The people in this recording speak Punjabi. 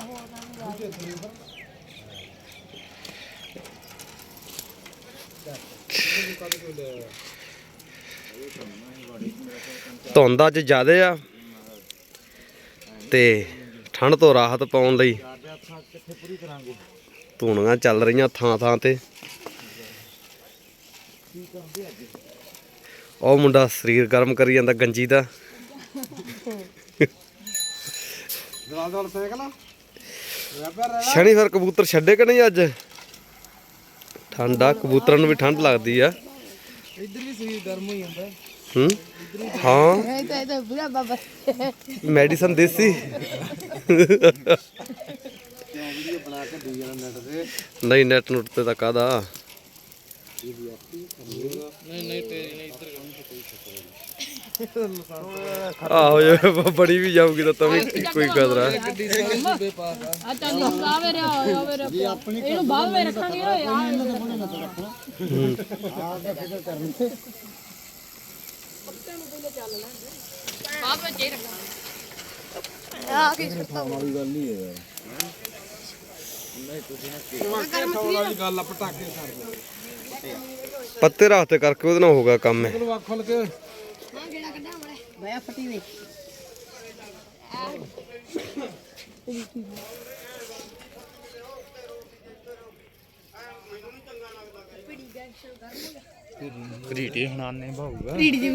ਆਹੋ ਧੁੰਦ ਅੱਜ ਜ਼ਿਆਦੇ ਆ ਤੇ ਠੰਡ ਤੋਂ ਰਾਹਤ ਪਾਉਣ ਲਈ ਧੂਣੀਆਂ ਚੱਲ ਰਹੀਆਂ ਥਾਂ ਥਾਂ ਤੇ। ਉਹ ਮੁੰਡਾ ਸਰੀਰ ਗਰਮ ਕਰੀ ਜਾਂਦਾ ਗੰਜੀ ਦਾ। ਦਵਾਲ ਦਵਾਲ ਸ਼ਨੀ ਫਿਰ ਕਬੂਤਰ ਛੱਡੇ ਕਿ ਨਹੀਂ ਅੱਜ? ਠੰਡਾ ਕਬੂਤਰਾਂ ਨੂੰ ਵੀ ਠੰਡ ਲੱਗਦੀ ਆ। ਇੱਧਰ ਵੀ ਸਰੀਰ ਗਰਮ ਹੋ ਜਾਂਦਾ। ਹੂੰ? ਹਾਂ। ਇਹ ਤਾਂ ਇਹ ਤਾਂ ਬੁਰਾ ਬਾਬਾ। ਮੈਡੀਸਨ ਦੇਸੀ। ਵੀਡੀਓ ਬਣਾ ਕੇ ਦੇ ਜਾਣਾ ਨੈਟ ਤੇ? ਨਹੀਂ ਨੈਟ ਨੁੱਟ ਤੇ ਤਾਂ ਕਾਦਾ ਨਹੀਂ ਨਹੀਂ ਤੇਰੀ ਨਹੀਂ ਇੱਧਰ ਆਹੋ ਜੇ ਬੜੀ ਵੀ ਜਾਊਗੀ ਤਾਂ ਤਾਂ ਕੋਈ ਕਦਰਾ ਆ ਆ ਚੱਲ ਆ ਮੇਰੇ ਆ ਮੇਰੇ ਇਹਨੂੰ ਬਾਹਰ ਵਿੱਚ ਰੱਖਾਂਗੇ ਓਏ ਆ ਬਾਹਰ ਵਿੱਚ ਹੀ ਰੱਖਾਂਗੇ ਆ ਕੀ ਸੁੱਤਾ ਵਾਲੀ ਗੱਲ ਨਹੀਂ ਹੈ। ਵਾਲੀ ਗੱਲ ਆ ਪਟਾਕੇ ਕਰ ਪੱਤੇ ਰਾਹਤੇ ਕਰਕੇ ਉਹਦੇ ਨਾਲ ਹੋਗਾ ਕੰਮ ਹੈ ਚਲੋ ਅੱਖ ਖੋਲ ਕੇ ਹਾਂ ਕਿਹੜਾ ਕੱਢਾ ਮੜੇ ਮੈਂ ਫਟੀ ਵੇ ਰੀਟੀ ਹਣਾਨੇ ਭਾਊਗਾ